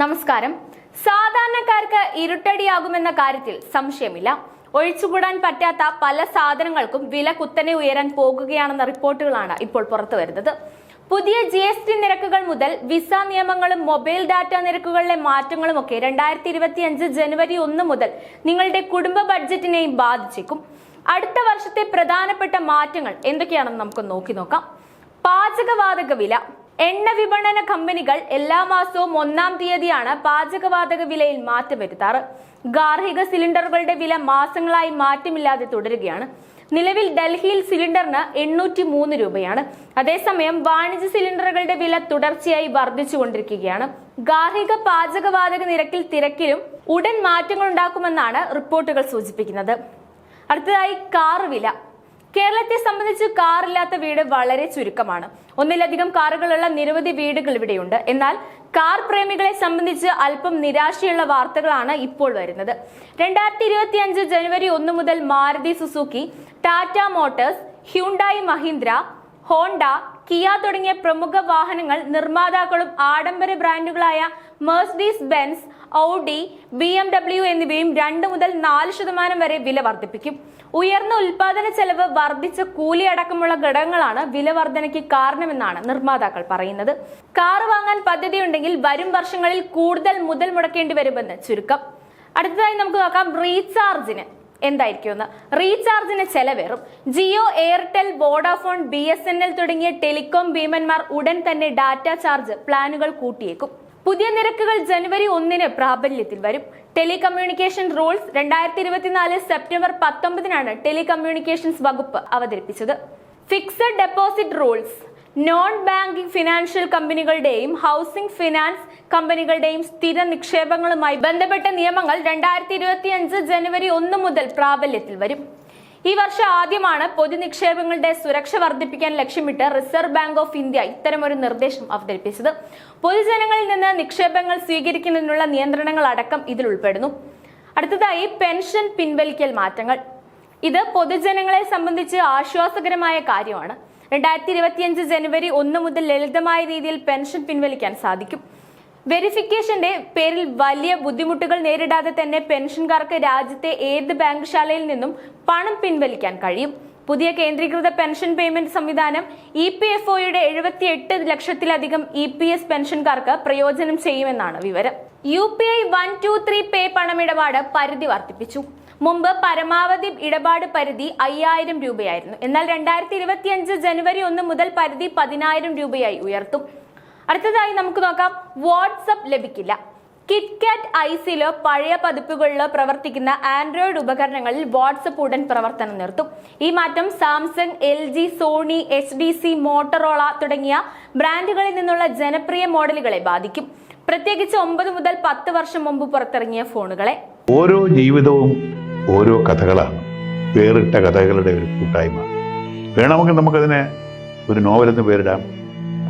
നമസ്കാരം. സാധാരണക്കാർക്ക് ഇരുട്ടടിയാകുമെന്ന കാര്യത്തിൽ സംശയമില്ല. ഒഴിച്ചുകൂടാൻ പറ്റാത്ത പല സാധനങ്ങൾക്കും വില കുത്തനെ ഉയരാൻ പോകുകയാണെന്ന റിപ്പോർട്ടുകളാണ് ഇപ്പോൾ പുറത്തു വരുന്നത്. പുതിയ ജി എസ് ടി നിരക്കുകൾ മുതൽ വിസ നിയമങ്ങളും മൊബൈൽ ഡാറ്റ നിരക്കുകളിലെ മാറ്റങ്ങളും ഒക്കെ രണ്ടായിരത്തി ഇരുപത്തി അഞ്ച് ജനുവരി ഒന്ന് മുതൽ നിങ്ങളുടെ കുടുംബ ബഡ്ജറ്റിനെയും ബാധിച്ചേക്കും. അടുത്ത വർഷത്തെ പ്രധാനപ്പെട്ട മാറ്റങ്ങൾ എന്തൊക്കെയാണെന്ന് നമുക്ക് നോക്കി നോക്കാം. പാചകവാതക വില എണ്ണ വിപണന കമ്പനികൾ എല്ലാ മാസവും ഒന്നാം തീയതിയാണ് പാചകവാതക വിലയിൽ മാറ്റം വരുത്താറ്. ഗാർഹിക സിലിണ്ടറുകളുടെ വില മാസങ്ങളായി മാറ്റമില്ലാതെ തുടരുകയാണ്. നിലവിൽ ഡൽഹിയിൽ സിലിണ്ടറിന് എണ്ണൂറ്റി മൂന്ന് രൂപയാണ്. അതേസമയം വാണിജ്യ സിലിണ്ടറുകളുടെ വില തുടർച്ചയായി വർദ്ധിച്ചുകൊണ്ടിരിക്കുകയാണ്. ഗാർഹിക പാചകവാതക നിരക്കിൽ തിരക്കിലും ഉടൻ മാറ്റങ്ങൾ ഉണ്ടാക്കുമെന്നാണ് റിപ്പോർട്ടുകൾ സൂചിപ്പിക്കുന്നത്. അടുത്തതായി കാർ വില. കേരളത്തെ സംബന്ധിച്ച് കാറില്ലാത്ത വീട് വളരെ ചുരുക്കമാണ്. ഒന്നിലധികം കാറുകളുള്ള നിരവധി വീടുകൾ ഇവിടെയുണ്ട്. എന്നാൽ കാർ പ്രേമികളെ സംബന്ധിച്ച് അല്പം നിരാശയുള്ള വാർത്തകളാണ് ഇപ്പോൾ വരുന്നത്. രണ്ടായിരത്തി ഇരുപത്തി അഞ്ച് ജനുവരി ഒന്ന് മുതൽ Maruti Suzuki Tata Motors Hyundai Mahindra Honda Kia തുടങ്ങിയ പ്രമുഖ വാഹനങ്ങൾ നിർമ്മാതാക്കളും ആഡംബര ബ്രാൻഡുകളായ Mercedes Benz Audi B M W എന്നിവയും രണ്ട് മുതൽ നാല് ശതമാനം വരെ വില വർദ്ധിപ്പിക്കും. ഉയർന്ന ഉൽപാദന ചെലവ് വർദ്ധിച്ച കൂലി അടക്കമുള്ള ഘടകങ്ങളാണ് വില വർധനയ്ക്ക് കാരണമെന്നാണ് നിർമ്മാതാക്കൾ പറയുന്നത്. കാർ വാങ്ങാൻ പദ്ധതിയുണ്ടെങ്കിൽ വരും വർഷങ്ങളിൽ കൂടുതൽ മുതൽ മുടക്കേണ്ടി വരുമെന്ന് ചുരുക്കം. അടുത്തതായി നമുക്ക് നോക്കാം റീചാർജിന് എന്തായിരിക്കുമെന്ന് റീചാർജിന് ചെലവേറും. ജിയോ എയർടെൽ വോഡാഫോൺ ബി തുടങ്ങിയ ടെലികോം ഭീമന്മാർ ഉടൻ തന്നെ ഡാറ്റ ചാർജ് പ്ലാനുകൾ കൂട്ടിയേക്കും. പുതിയ നിരക്കുകൾ ജനുവരി ഒന്നിന് പ്രാബല്യത്തിൽ വരും. ടെലികമ്മ്യൂണിക്കേഷൻ റൂൾസ് രണ്ടായിരത്തി ഇരുപത്തിനാല് സെപ്റ്റംബർ പത്തൊമ്പതിനാണ് ടെലികമ്മ്യൂണിക്കേഷൻസ് വകുപ്പ് അവതരിപ്പിച്ചത്. Fixed deposit rules non banking financial കമ്പനികളുടെയും ഹൗസിംഗ് ഫിനാൻസ് കമ്പനികളുടെയും സ്ഥിര നിക്ഷേപങ്ങളുമായി ബന്ധപ്പെട്ട നിയമങ്ങൾ രണ്ടായിരത്തി ഇരുപത്തി അഞ്ച് ജനുവരി ഒന്ന് മുതൽ പ്രാബല്യത്തിൽ വരും. ഈ വർഷം ആദ്യമാണ് പൊതു നിക്ഷേപങ്ങളുടെ സുരക്ഷ വർദ്ധിപ്പിക്കാൻ ലക്ഷ്യമിട്ട് റിസർവ് ബാങ്ക് ഓഫ് ഇന്ത്യ ഇത്തരമൊരു നിർദ്ദേശം അവതരിപ്പിച്ചത്. പൊതുജനങ്ങളിൽ നിന്ന് നിക്ഷേപങ്ങൾ സ്വീകരിക്കുന്നതിനുള്ള നിയന്ത്രണങ്ങൾ അടക്കം ഇതിൽ ഉൾപ്പെടുന്നു. അടുത്തതായി പെൻഷൻ പിൻവലിക്കൽ മാറ്റങ്ങൾ. ഇത് പൊതുജനങ്ങളെ സംബന്ധിച്ച് ആശ്വാസകരമായ കാര്യമാണ്. രണ്ടായിരത്തി ഇരുപത്തിയഞ്ച് ജനുവരി ഒന്ന് മുതൽ ലളിതമായ രീതിയിൽ പെൻഷൻ പിൻവലിക്കാൻ സാധിക്കും. വെരിഫിക്കേഷന്റെ പേരിൽ വലിയ ബുദ്ധിമുട്ടുകൾ നേരിടാതെ തന്നെ പെൻഷൻകാർക്ക് രാജ്യത്തെ ഏത് ബാങ്ക് ശാലയിൽ നിന്നും പണം പിൻവലിക്കാൻ കഴിയും? പുതിയ കേന്ദ്രീകൃത പെൻഷൻ പേയ്മെന്റ് സംവിധാനം ഇ പി എഫ് ഒയുടെ എഴുപത്തി എട്ട് ലക്ഷത്തിലധികം ഇ പി എസ് പെൻഷൻകാർക്ക് പ്രയോജനം ചെയ്യുമെന്നാണ് വിവരം. U P I one two three pay പണമിടപാട് പരിധി വർദ്ധിപ്പിച്ചു. മുമ്പ് പരമാവധി ഇടപാട് പരിധി അയ്യായിരം രൂപയായിരുന്നു. എന്നാൽ രണ്ടായിരത്തി ഇരുപത്തിയഞ്ച് ജനുവരി ഒന്ന് മുതൽ പരിധി പതിനായിരം രൂപയായി ഉയർത്തും. അടുത്തതായി നമുക്ക് നോക്കാം. വാട്സപ്പ് ലഭിക്കില്ല. കിറ്റ്കാറ്റ് ഐസിലോ പഴയ പതിപ്പുകളിലോ പ്രവർത്തിക്കുന്ന ആൻഡ്രോയിഡ് ഉപകരണങ്ങളിൽ വാട്സപ്പ് ഉടൻ പ്രവർത്തനം നിർത്തും. ഈ മാറ്റം Samsung L G Sony H D C Motorola തുടങ്ങിയ ബ്രാൻഡുകളിൽ നിന്നുള്ള ജനപ്രിയ മോഡലുകളെ ബാധിക്കും. പ്രത്യേകിച്ച് ഒമ്പത് മുതൽ പത്ത് വർഷം മുമ്പ് പുറത്തിറങ്ങിയ ഫോണുകളെ. ഓരോ ജീവിതവും ഓരോ കഥകളാണ്. വേറിട്ട കഥകളുടെ ഒരു കൂട്ടായ്മ. വേണമെങ്കിൽ നമുക്കതിനെ ഒരു നോവലെന്ന് പേരിടാം.